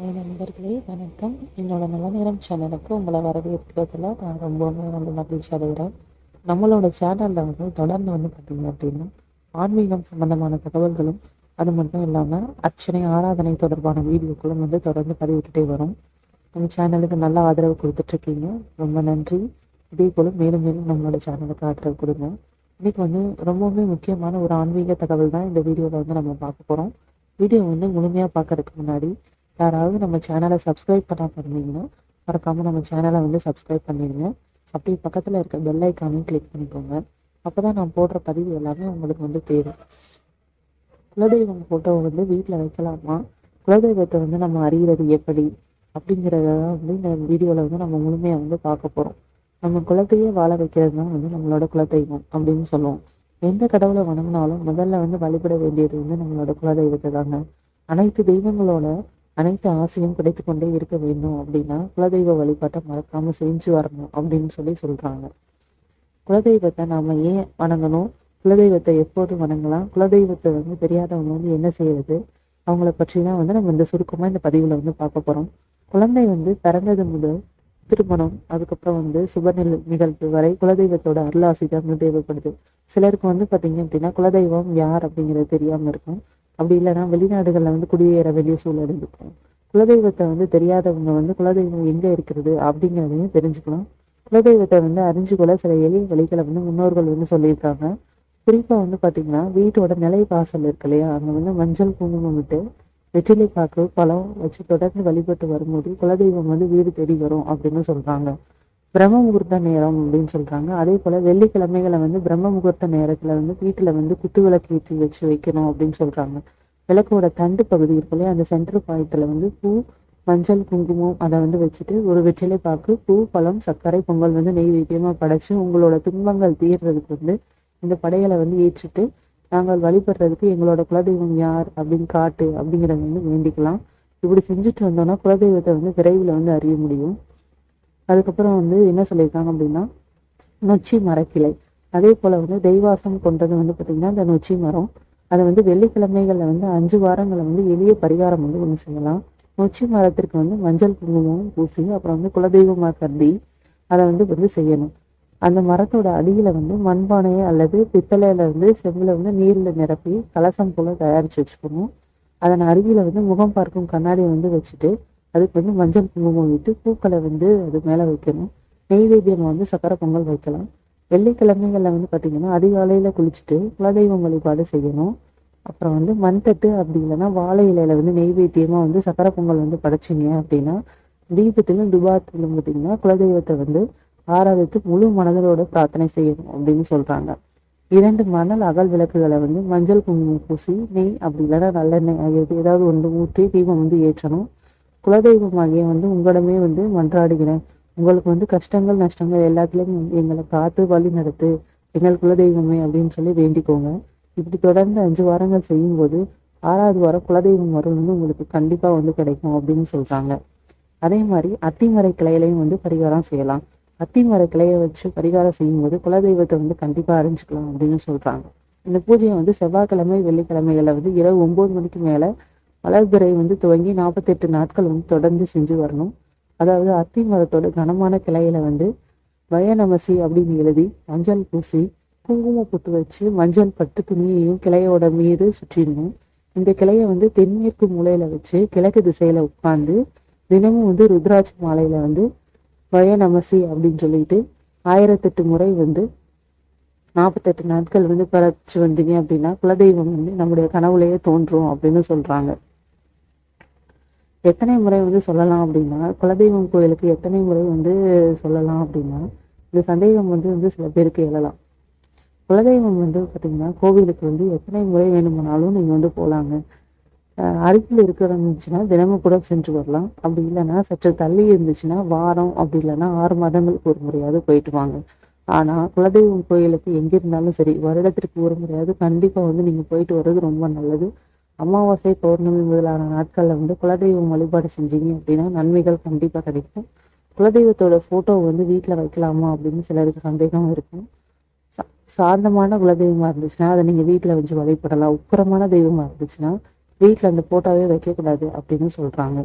Hi நண்பர்களே வணக்கம். என்னோட நல்ல நேரம் சேனலுக்கு உங்களை வரவேற்கிறதுல நான் ரொம்பவுமே வந்து மகிழ்ச்சி அடைகிறேன். நம்மளோட சேனலில் வந்து தொடர்ந்து வந்து பார்த்தீங்க அப்படின்னா ஆன்மீகம் சம்பந்தமான தகவல்களும் அது மட்டும் இல்லாமல் அர்ச்சனை ஆராதனை தொடர்பான வீடியோக்களும் வந்து தொடர்ந்து பதிவிட்டுட்டே வரும். நம்ம சேனலுக்கு நல்ல ஆதரவு கொடுத்துட்ருக்கீங்க. ரொம்ப நன்றி. இதே போல் மேலும் மேலும் நம்மளோட சேனலுக்கு ஆதரவு கொடுங்க. இன்றைக்கி வந்து ரொம்பவுமே முக்கியமான ஒரு ஆன்மீக தகவல் தான் இந்த வீடியோவில் வந்து நம்ம பார்க்க போகிறோம் வீடியோ வந்து முழுமையாக பார்க்கறதுக்கு முன்னாடி யாராவது நம்ம சேனலை சப்ஸ்கிரைப் பண்ணாமல் இருந்தீங்கன்னா மறக்காமல் நம்ம சேனலை வந்து சப்ஸ்கிரைப் பண்ணிடுங்க. அப்படி பக்கத்தில் இருக்க பெல் ஐக்கானையும் கிளிக் பண்ணிக்கோங்க. அப்போ தான் நான் போடுற பதிவு எல்லாமே உங்களுக்கு வந்து தேரும் குலதெய்வம் ஃபோட்டோவை வந்து வீட்டில் வைக்கலாமா? குலதெய்வத்தை வந்து நம்ம அறிகிறது எப்படி? அப்படிங்கிறத வந்து இந்த வீடியோவில் வந்து நம்ம முழுமையாக வந்து பார்க்க போகிறோம் நம்ம குலத்தையே வாழ வைக்கிறது தான் வந்து நம்மளோட குலதெய்வம் அப்படின்னு சொல்லுவோம். எந்த கடவுளை வணங்கினாலும் முதல்ல வந்து வழிபட வேண்டியது வந்து நம்மளோட குலதெய்வத்தை தாங்க. அனைத்து தெய்வங்களோட அனைத்து ஆசையும் கிடைத்து கொண்டே இருக்க வேண்டும் அப்படின்னா குலதெய்வ வழிபாட்டை மறக்காம செஞ்சு வரணும் அப்படின்னு சொல்லி சொல்றாங்க. குலதெய்வத்தை நாம ஏன் வணங்கணும்? குலதெய்வத்தை எப்போது வணங்கலாம்? குலதெய்வத்தை வந்து தெரியாதவங்க வந்து என்ன செய்யறது? அவங்கள பற்றி தான் வந்து நம்ம இந்த சுருக்கமா இந்த பதிவுல வந்து பார்க்க போறோம். குழந்தை வந்து பிறந்தது முதல் திருமணம் அதுக்கப்புறம் வந்து சுப நில நிகழ்வு வரை குலதெய்வத்தோட அருளாசி தான் வந்து தேவைப்படுது சிலருக்கு வந்து பார்த்தீங்க அப்படின்னா குலதெய்வம் யார் அப்படிங்கிறது தெரியாம இருக்கும். அப்படி இல்லைன்னா வெளிநாடுகளில் வந்து குடியேற வேண்டிய சூழல் இருக்கும் குலதெய்வத்தை வந்து தெரியாதவங்க வந்து குலதெய்வம் எங்கே இருக்கிறது அப்படிங்கிறதையும் தெரிஞ்சுக்கலாம். குலதெய்வத்தை வந்து அறிஞ்சுக்கொள்ள சில எளிய வழிகளை வந்து முன்னோர்கள் வந்து சொல்லியிருக்காங்க. குறிப்பாக வந்து பார்த்தீங்கன்னா வீட்டோட நிலை வாசல் இருக்கு இல்லையா? அங்கே வந்து மஞ்சள் குங்குமம் விட்டு வெற்றிலை பாக்கு பழம் வச்சு தொடர்ந்து வழிபட்டு வரும்போது குலதெய்வம் வந்து வீடு தேடி வரும் அப்படின்னு சொல்றாங்க. பிரம்ம முகூர்த்த நேரம் அப்படின்னு சொல்கிறாங்க அதே போல் வெள்ளிக்கிழமைகளை வந்து பிரம்ம முகூர்த்த நேரத்தில் வந்து வீட்டில் வந்து குத்து விளக்கு ஏற்றி வச்சு வைக்கணும் அப்படின்னு சொல்கிறாங்க விளக்கோட தண்டு பகுதி இருக்குல்ல அந்த சென்டர் பாயிண்ட்டில் வந்து பூ மஞ்சள் குங்குமம் அதை வந்து வச்சுட்டு ஒரு வெற்றிலை பாக்கு பூ பழம் சர்க்கரை பொங்கல் வந்து நெய்வேத்தியமாக படைச்சு உங்களோட துன்பங்கள் தீர்றதுக்கு வந்து இந்த படையலை வந்து ஏற்றிட்டு நாங்கள் வழிபடுறதுக்கு எங்களோட குலதெய்வம் யார் அப்படின்னு காட்டு அப்படிங்கிறத வந்து வேண்டிக்கலாம். இப்படி செஞ்சுட்டு வந்தோம்னா குலதெய்வத்தை வந்து விரைவில் வந்து அறிய முடியும். அதுக்கப்புறம் வந்து என்ன சொல்லியிருக்காங்க அப்படின்னா நொச்சி மரக்கிளை. அதே போல் வந்து தெய்வாசம் கொண்டது வந்து பார்த்திங்கன்னா இந்த நொச்சி மரம். அதை வந்து வெள்ளிக்கிழமைகளில் வந்து அஞ்சு வாரங்களை வந்து எளிய பரிகாரம் வந்து ஒன்று செய்யலாம். நொச்சி மரத்திற்கு வந்து மஞ்சள் குங்குமம் பூசி அப்புறம் வந்து குலதெய்வமாக கருதி அதை வந்து வந்து செய்யணும். அந்த மரத்தோட அடியில் வந்து மண்பானையை அல்லது பித்தளையில வந்து செம்பில் வந்து நீரில் நிரப்பி கலசம் போல் தயாரித்து வச்சுக்கணும். அதன் அருகில் வந்து முகம் பார்க்கும் கண்ணாடியை வந்து வச்சுட்டு அதுக்கு வந்து மஞ்சள் குங்குமம் விட்டு பூக்களை வந்து அது மேலே வைக்கணும். நெய்வேத்தியம் வந்து சக்கரை பொங்கல் வைக்கலாம். வெள்ளிக்கிழமைகளில் வந்து பார்த்திங்கன்னா அதிகாலையில் குளிச்சுட்டு குலதெய்வம் வழிபாடு செய்யணும். அப்புறம் வந்து மண்தட்டு அப்படி இல்லைன்னா வாழை இலையில வந்து நெய்வேத்தியமாக வந்து சக்கரை பொங்கல் வந்து படைச்சிங்க அப்படின்னா தீபத்திலும் துபாத்திலும் பார்த்திங்கன்னா குலதெய்வத்தை வந்து ஆராதித்து முழு மனதோட பிரார்த்தனை செய்யணும் அப்படின்னு சொல்கிறாங்க இரண்டு மணல் அகல் விளக்குகளை வந்து மஞ்சள் குங்குமம் பூசி நெய் அப்படி இல்லைன்னா நல்லெண்ணெய் ஆகியது ஏதாவது ஒன்று ஊற்றி தீபம் வந்து ஏற்றணும். குலதெய்வமாகிய வந்து உங்களிடமே வந்து மன்றாடுகிறேன். உங்களுக்கு வந்து கஷ்டங்கள் நஷ்டங்கள் எல்லாத்துலேயும் எங்களை காத்து வழி நடத்து எங்கள் குலதெய்வமே அப்படின்னு சொல்லி வேண்டிக்கோங்க. இப்படி தொடர்ந்து அஞ்சு வாரங்கள் செய்யும்போது ஆறாவது வாரம் குலதெய்வம் வரும் வந்து உங்களுக்கு கண்டிப்பாக வந்து கிடைக்கும் அப்படின்னு சொல்கிறாங்க அதே மாதிரி அத்திமரை கிளையிலையும் வந்து பரிகாரம் செய்யலாம். அத்திமர கிளையை வச்சு பரிகாரம் செய்யும்போது குலதெய்வத்தை வந்து கண்டிப்பாக அறிஞ்சுக்கலாம் அப்படின்னு சொல்கிறாங்க இந்த பூஜையை வந்து செவ்வாய்க்கிழமை வெள்ளிக்கிழமைகளில் வந்து இரவு ஒம்பது மணிக்கு மேலே வளர்பிறை வந்து துவங்கி நாற்பத்தெட்டு நாட்கள் வந்து தொடர்ந்து செஞ்சு வரணும். அதாவது அத்தி மரத்தோட கனமான கிளையில வந்து வயநமசி அப்படின்னு எழுதி மஞ்சள் பூசி குங்குமம் புட்டு வச்சு மஞ்சள் பட்டு துணியையும் கிளையோட மீது சுற்றிடணும். இந்த கிளையை வந்து தென்மேற்கு மூலையில வச்சு கிழக்கு திசையில உட்காந்து தினமும் வந்து ருத்ராட்ச மாலையில வந்து வயநமசி அப்படின்னு சொல்லிட்டு ஆயிரத்தெட்டு முறை வந்து நாற்பத்தெட்டு நாட்கள் வந்து பறச்சு வந்தீங்க அப்படின்னா குலதெய்வம் வந்து நம்முடைய கனவுலையே தோன்றும் அப்படின்னு சொல்றாங்க. எத்தனை முறை வந்து சொல்லலாம் அப்படின்னா குலதெய்வம் கோயிலுக்கு எத்தனை முறை வந்து சொல்லலாம் அப்படின்னா இந்த சந்தேகம் வந்து வந்து சில பேருக்கு எழலாம். குலதெய்வம் வந்து பார்த்தீங்கன்னா கோவிலுக்கு வந்து எத்தனை முறை வேணுமானாலும் நீங்கள் வந்து போகலாங்க அருகில் இருக்கிற இருந்துச்சுன்னா தினமும் கூட சென்று வரலாம். அப்படி இல்லைன்னா சற்று தள்ளி இருந்துச்சுன்னா வாரம் அப்படி இல்லைன்னா ஆறு மாதங்களுக்கு ஒரு முறையாவது போயிட்டு வாங்க. ஆனால் குலதெய்வம் கோயிலுக்கு எங்கே இருந்தாலும் சரி வருடத்திற்கு ஒரு முறையாவது கண்டிப்பாக வந்து நீங்கள் போயிட்டு வர்றது ரொம்ப நல்லது. அமாவாசை பௌர்ணமி முதலான நாட்களில் வந்து குலதெய்வம் வழிபாடு செஞ்சீங்க அப்படின்னா நன்மைகள் கண்டிப்பாக கிடைக்கும். குலதெய்வத்தோட ஃபோட்டோ வந்து வீட்டில் வைக்கலாமா அப்படின்னு சிலருக்கு சந்தேகம் இருக்கும். சா சாந்தமான குலதெய்வமாக இருந்துச்சுன்னா அதை நீங்கள் வீட்டில் வச்சு வழிபடலாம். உக்கரமான தெய்வமாக இருந்துச்சுன்னா வீட்டில் அந்த ஃபோட்டோவே வைக்கக்கூடாது அப்படின்னு சொல்கிறாங்க